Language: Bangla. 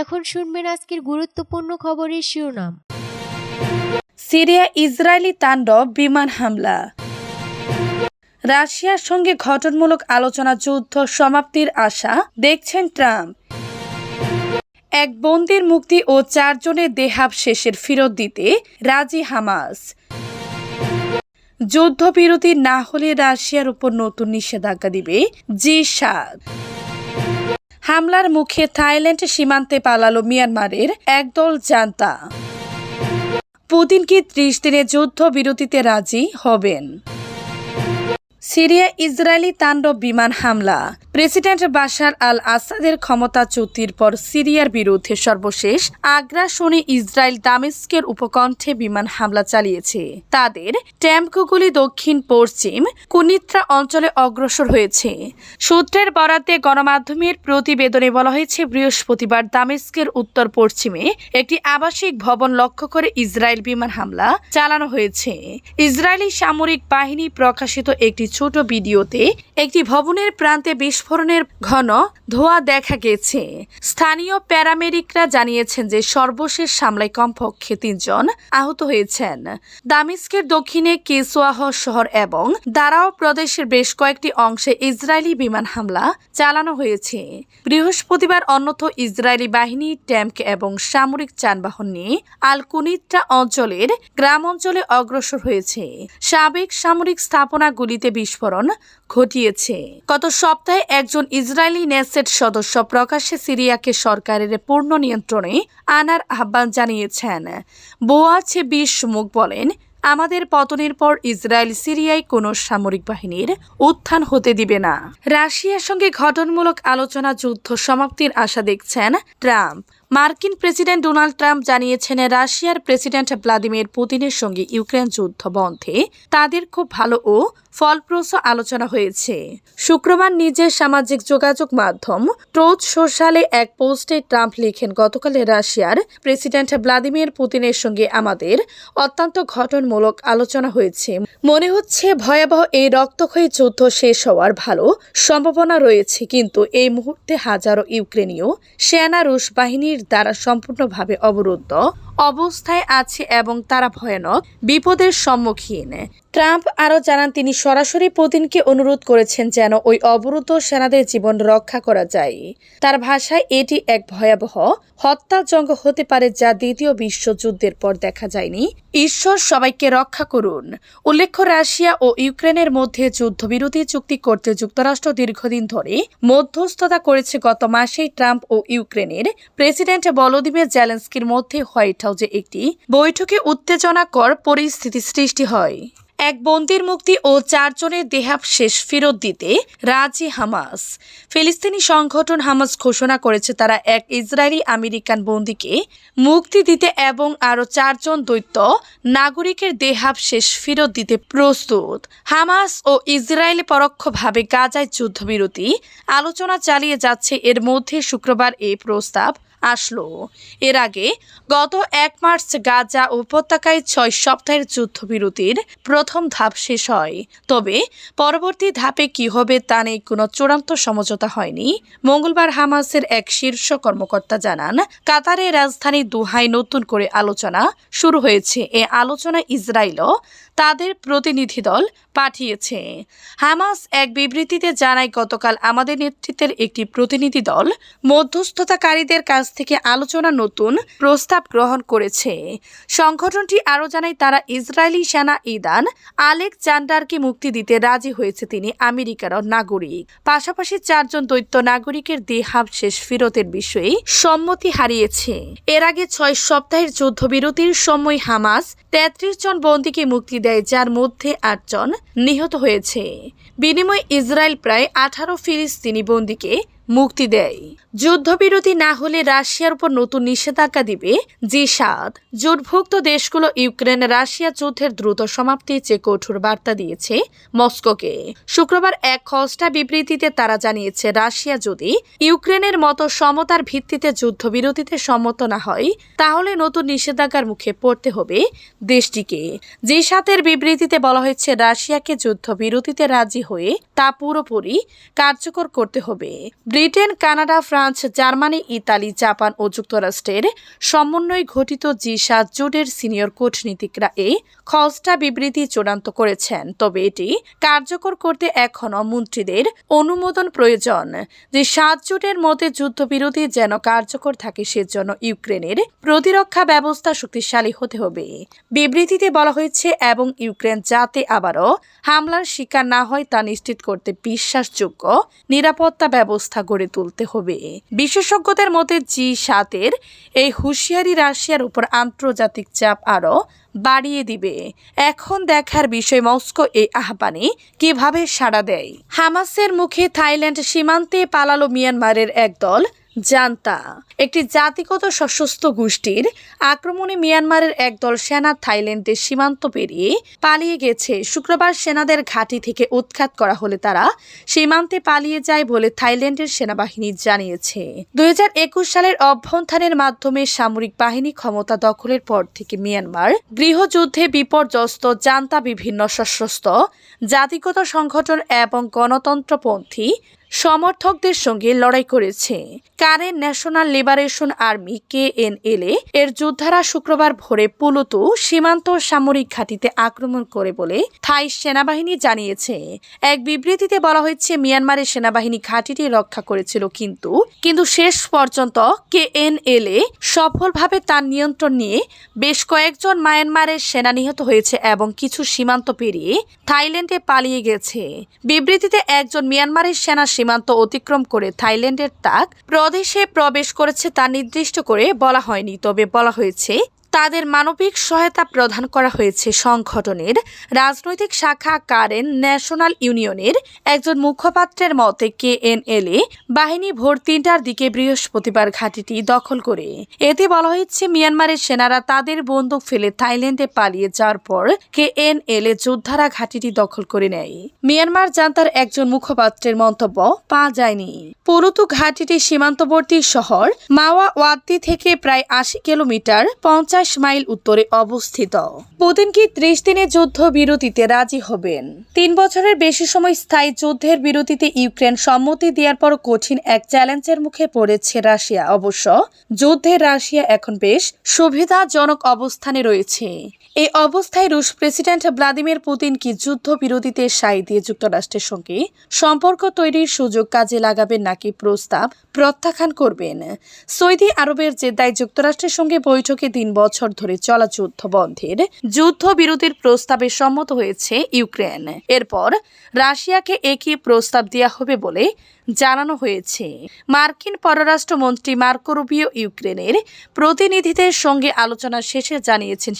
এখন শুনবেন আজকের গুরুত্বপূর্ণ খবরের শিরোনাম। সিরিয়া ইসরায়েলি তাণ্ডব, বিমান হামলা। রাশিয়ার সঙ্গে ঘটনমূলক আলোচনা যুদ্ধ সমাপ্তির আশা, দেখছেন ট্রাম্প। এক বন্দির মুক্তি ও চারজনের দেহাব শেষের ফেরত দিতে রাজি হামাস। যুদ্ধবিরতি না হলে রাশিয়ার উপর নতুন নিষেধাজ্ঞা দিবে জি সাত। হামলার মুখে থাইল্যান্ড সীমান্তে পালালো মিয়ানমারের একদল জান্তা। পুতিন কি ত্রিশ দিনে যুদ্ধ বিরতিতে রাজি হবেন। সিরিয়া ইসরায়েলি তাণ্ডব বিমান হামলা। প্রেসিডেন্ট বাশার আল আসাদের ক্ষমতাচ্যুতির পর সিরিয়ার বিরুদ্ধে সর্বশেষ আগ্রাসনে ইসরায়েল দামেস্কের উপকণ্ঠে বিমান হামলা চালিয়েছে। তাদের ট্যাম্পগুলি দক্ষিণ পশ্চিম কুনিত্রা অঞ্চলে অগ্রসর হয়েছে। সূত্রের বরাদ্দে গণমাধ্যমের প্রতিবেদনে বলা হয়েছে, বৃহস্পতিবার দামেস্কের উত্তর পশ্চিমে একটি আবাসিক ভবন লক্ষ্য করে ইসরায়েল বিমান হামলা চালানো হয়েছে। ইসরায়েলি সামরিক বাহিনী প্রকাশিত একটি ছোট ভিডিওতে একটি ভবনের প্রান্তে বিস্ফোরণের ঘন ধোঁয়া দেখা গেছে। স্থানীয় প্যারামেডিকরা জানিয়েছেন যে সর্বশেষ হামলায় কমপক্ষে তিনজন আহত হয়েছেন। দামিস্কের দক্ষিণে কেসোয়াহ শহর এবং দারাও প্রদেশের বেশ কয়েকটি অংশে ইসরায়েলি বিমান হামলা চালানো হয়েছে। বৃহস্পতিবার অন্যত ইসরায়েলি বাহিনী ট্যাঙ্ক এবং সামরিক যানবাহন নিয়ে আল কুনিত্রা অঞ্চলের গ্রাম অঞ্চলে অগ্রসর হয়েছে। সাবেক সামরিক স্থাপনাগুলিতে বিস্ফোরণ ঘটিয়েছে। গত সপ্তাহে একজন ইসরায়েলি নেসেট সদস্য প্রকাশ্যে সিরিয়াকে সরকারের পূর্ণ নিয়ন্ত্রণে আনার আহ্বান জানিয়েছেন। বোয়াছে বিশ মুখ বলেন, আমাদের পতনের পর ইসরায়েল সিরিয়ায় কোনো সামরিক বাহিনীর উত্থান হতে দিবে না। রাশিয়ার সঙ্গে ঘটনমূলক আলোচনা যুদ্ধ সমাপ্তির আশা দেখছেন ট্রাম্প। মার্কিন প্রেসিডেন্ট ডোনাল্ড ট্রাম্প জানিয়েছেন, রাশিয়ার প্রেসিডেন্ট ভ্লাদিমির পুতিনের সঙ্গে ইউক্রেন যুদ্ধ বন্ধে তাদের খুব ভালো ও ফলপ্রসূ আলোচনা হয়েছে। শুক্রবার নিজের সামাজিক যোগাযোগ মাধ্যম ট্রোথ সোশ্যালে এক পোস্টে ট্রাম্প লিখেন, গতকালে রাশিয়ার প্রেসিডেন্ট ভ্লাদিমির পুতিনের সঙ্গে আমাদের অত্যন্ত ঘটনমূলক আলোচনা হয়েছে। মনে হচ্ছে ভয়াবহ এই রক্তক্ষয়ী যুদ্ধ শেষ হওয়ার ভালো সম্ভাবনা রয়েছে, কিন্তু এই মুহূর্তে হাজারো ইউক্রেনীয় সেনা রুশ বাহিনীর দ্বারা সম্পূর্ণভাবে অবরুদ্ধ অবস্থায় আছে এবং তারা ভয়ানক বিপদের সম্মুখীন। ট্রাম্প আরও জানান, তিনি সরাসরি পুতিনকে অনুরোধ করেছেন যেন ওই অবরুদ্ধ সেনাদের জীবন রক্ষা করা যায়। তার ভাষায়, এটি এক ভয়াবহ হত্যাযজ্ঞ হতে পারে যা দ্বিতীয় বিশ্বযুদ্ধের পর দেখা যায়নি। ঈশ্বর সবাইকে রক্ষা করুন। উল্লেখ্য, রাশিয়া ও ইউক্রেনের মধ্যে যুদ্ধবিরতি চুক্তি করতে যুক্তরাষ্ট্র দীর্ঘদিন ধরে মধ্যস্থতা করেছে। গত মাসেই ট্রাম্প ও ইউক্রেনের প্রেসিডেন্ট ভলোদিমির জেলেন্সকির মধ্যে হোয়াইট হাউসে একটি বৈঠকে উত্তেজনাকর পরিস্থিতি সৃষ্টি হয়। এক বন্দির মুক্তি ও চারজনের দেহাবশেষ ফেরত দিতে রাজি হামাস। ফিলিস্তিনি সংগঠন হামাস ঘোষণা করেছে তারা এক ইসরায়েলি আমেরিকান বন্দিকে মুক্তি দিতে এবং আরও চারজন দৈত্য নাগরিকের দেহাবশেষ ফেরত দিতে প্রস্তুত। হামাস ও ইসরায়েল পরোক্ষভাবে গাজায় যুদ্ধবিরতি আলোচনা চালিয়ে যাচ্ছে। এর মধ্যে শুক্রবার এই প্রস্তাব আসলো। এর আগে গত এক মার্চ গাজা উপত্যকায় ছয় সপ্তাহের যুদ্ধবিরতির প্রথম ধাপ শেষ হয়। তবে পরবর্তী ধাপে কি হবে তা নিয়ে কোনো চূড়ান্ত সমঝোতা হয়নি। মঙ্গলবার হামাসের এক শীর্ষ কর্মকর্তা জানান, কাতারের রাজধানী দুহায় নতুন করে আলোচনা শুরু হয়েছে। এ আলোচনা ইসরায়েলও তাদের প্রতিনিধি দল পাঠিয়েছে। হামাস এক বিবৃতিতে জানায়, গতকাল আমাদের নেতৃত্বের একটি প্রতিনিধি দল মধ্যস্থতাকারীদের কাছ থেকে আলোচনা নতুন প্রস্তাব গ্রহণ করেছে। সংগঠনটি আরও জানায়, তারা ইসরায়েলি সেনা ইদান আলেকজান্ডারকে মুক্তি দিতে রাজি হয়েছে তিনি আমেরিকার নাগরিক। পাশাপাশি চারজন দৈত্য নাগরিকের দেহাবশেষ ফেরতের বিষয়ে সম্মতি হারিয়েছে। এর আগে ছয় সপ্তাহের যুদ্ধবিরতির সময় হামাস তেত্রিশ জন বন্দীকে মুক্তি দেয়, যার মধ্যে আটজন নিহত হয়েছে। বিনিময়ে ইসরায়েল প্রায় আঠারো ফিলিস্তিনি বন্দীকে মুক্তি দেয়। যুদ্ধবিরতি না হলে রাশিয়ার উপর নতুন নিষেধাজ্ঞা দিবে জি সাত জোটভুক্ত দেশগুলো ইউক্রেন, রাশিয়া যুদ্ধের দ্রুত সমাপ্তির চেয়ে কঠোর বার্তা দিয়েছে মস্কোকে। শুক্রবার এক খসড়া বিবৃতিতে তারা জানিয়েছে, রাশিয়া যদি ইউক্রেনের মতো সমতার ভিত্তিতে যুদ্ধবিরতিতে সম্মত না হয়, তাহলে নতুন নিষেধাজ্ঞার মুখে পড়তে হবে দেশটিকে। জি সাতের বিবৃতিতে বলা হয়েছে, রাশিয়াকে যুদ্ধবিরতিতে রাজি হয়ে তা পুরোপুরি কার্যকর করতে হবে। Britain, Canada, France, Germany, Italy, Japan ও যুক্তরাষ্ট্রের সমন্বয়ে ঘটিত জি সাত জোটের সিনিয়র কূটনীতিকরা এই খসড়া বিবৃতি চূড়ান্ত করেছেন। তবে এটি কার্যকর করতে এখনও মন্ত্রীদের অনুমোদন প্রয়োজন। যে সাত জোটের মধ্যে যুদ্ধবিরতি যেন কার্যকর থাকে, সেজন্য ইউক্রেনের প্রতিরক্ষা ব্যবস্থা শক্তিশালী হতে হবে। বিবৃতিতে বলা হয়েছে, এবং ইউক্রেন যাতে আবারও হামলার শিকার না হয়, তা নিশ্চিত করতে বিশ্বাসযোগ্য নিরাপত্তা ব্যবস্থা গড়ে তুলতে হবে। বিশেষজ্ঞদের মতে জি সাতের এই হুঁশিয়ারি রাশিয়ার উপর আন্তর্জাতিক চাপ আরও বাড়িয়ে দিবে। এখন দেখার বিষয় মস্কো এই আহ্বানে কীভাবে সাড়া দেয়। হামাসের মুখে থাইল্যান্ড সীমান্তে পালালো মিয়ানমারের একদল জান্তা। একটি জাতিগত সশস্ত্র গোষ্ঠীর আক্রমণে মিয়ানমারের একদল সেনা থাইল্যান্ডের সীমান্ত পেরিয়ে পালিয়ে গেছে। শুক্রবার সেনাদের ঘাঁটি থেকে উৎখাত করা হলে তারা সীমান্তে পালিয়ে যায় বলে থাইল্যান্ডের সেনাবাহিনী জানিয়েছে। দুই হাজার একুশ সালের অভ্যন্থানের মাধ্যমে সামরিক বাহিনী ক্ষমতা দখলের পর থেকে মিয়ানমার গৃহযুদ্ধে বিপর্যস্ত জান্তা বিভিন্ন সশস্ত্র জাতিগত সংগঠন এবং গণতন্ত্রপন্থী সমর্থকদের সঙ্গে লড়াই করেছে। Karen National Liberation Army KNLA এর যোদ্ধারা শুক্রবার ভোরে পুলুতু সীমান্ত সামরিক ঘাঁটিতে আক্রমণ করে বলে থাই সেনাবাহিনী জানিয়েছে। এক বিবৃতিতে বলা হয়েছে, মিয়ানমারের সেনাবাহিনী ঘাঁটিটি রক্ষা করেছিল কিন্তু কিন্তু শেষ পর্যন্ত কেএনএলএ সফলভাবে তার নিয়ন্ত্রণ নিয়ে বেশ কয়েকজন মায়ানমারের সেনা নিহত হয়েছে এবং কিছু সীমান্ত পেরিয়ে থাইল্যান্ডে পালিয়ে গেছে। বিবৃতিতে একজন মিয়ানমারের সেনা সীমান্ত অতিক্রম করে থাইল্যান্ডের তাক প্রদেশে প্রবেশ করেছে তা নির্দিষ্ট করে বলা হয়নি, তবে বলা হয়েছে তাদের মানবিক সহায়তা প্রদান করা হয়েছে সংগঠনের রাজনৈতিক শাখা কারেন ন্যাশনাল ইউনিয়নের একজন মুখপাত্রের মতে কেএনএলএ বাহিনী ভোর তিনটার দিকে বৃহস্পতিবার ঘাঁটিটি দখল করে। এতে বলা হয়েছে, মিয়ানমারের সেনারা তাদের বন্দুক ফেলে থাইল্যান্ডে পালিয়ে যাওয়ার পর কেএনএলএ যোদ্ধারা ঘাঁটিটি দখল করে নেয়। মিয়ানমার জান্তার একজন মুখপাত্রের মন্তব্য পাওয়া যায়নি। পুরুতু ঘাটিটি সীমান্তবর্তী শহর মাওয়া ওয়াদ্দি থেকে প্রায় আশি কিলোমিটার পঞ্চাশ মাইল উত্তরে অবস্থিত। পুতিন কি ত্রিশ দিনের যুদ্ধ বিরতিতে রাজি হবেন। তিন বছরের বেশি সময় স্থায়ী যুদ্ধের বিরতিতে ইউক্রেন সম্মতি দেওয়ার পর কঠিন এক চ্যালেঞ্জের মুখে পড়েছে রাশিয়া। অবশ্য যুদ্ধে রাশিয়া এখন বেশ সুবিধাজনক অবস্থানে রয়েছে। এই অবস্থায় রুশ প্রেসিডেন্ট ভ্লাদিমির পুতিন কি যুদ্ধ বিরতিতে সাই দিয়ে যুক্তরাষ্ট্রের সঙ্গে সম্পর্ক তৈরির সুযোগ কাজে লাগাবেন নাকি প্রস্তাব প্রত্যাখ্যান করবেন? সৌদি আরবের জেদ্দায় যুক্তরাষ্ট্রের সঙ্গে বৈঠকে তিন বছর ধরে চলা যুদ্ধ বন্ধের যুদ্ধ বিরতির প্রস্তাবে সম্মত হয়েছে ইউক্রেন। এরপর রাশিয়াকে একই প্রস্তাব দেওয়া হবে বলে জানানো হয়েছে। মার্কিন পররাষ্ট্রমন্ত্রী মার্কো রুবিও ইউক্রেনের প্রতিনিধিদের সঙ্গে আলোচনা শেষে জানিয়েছেন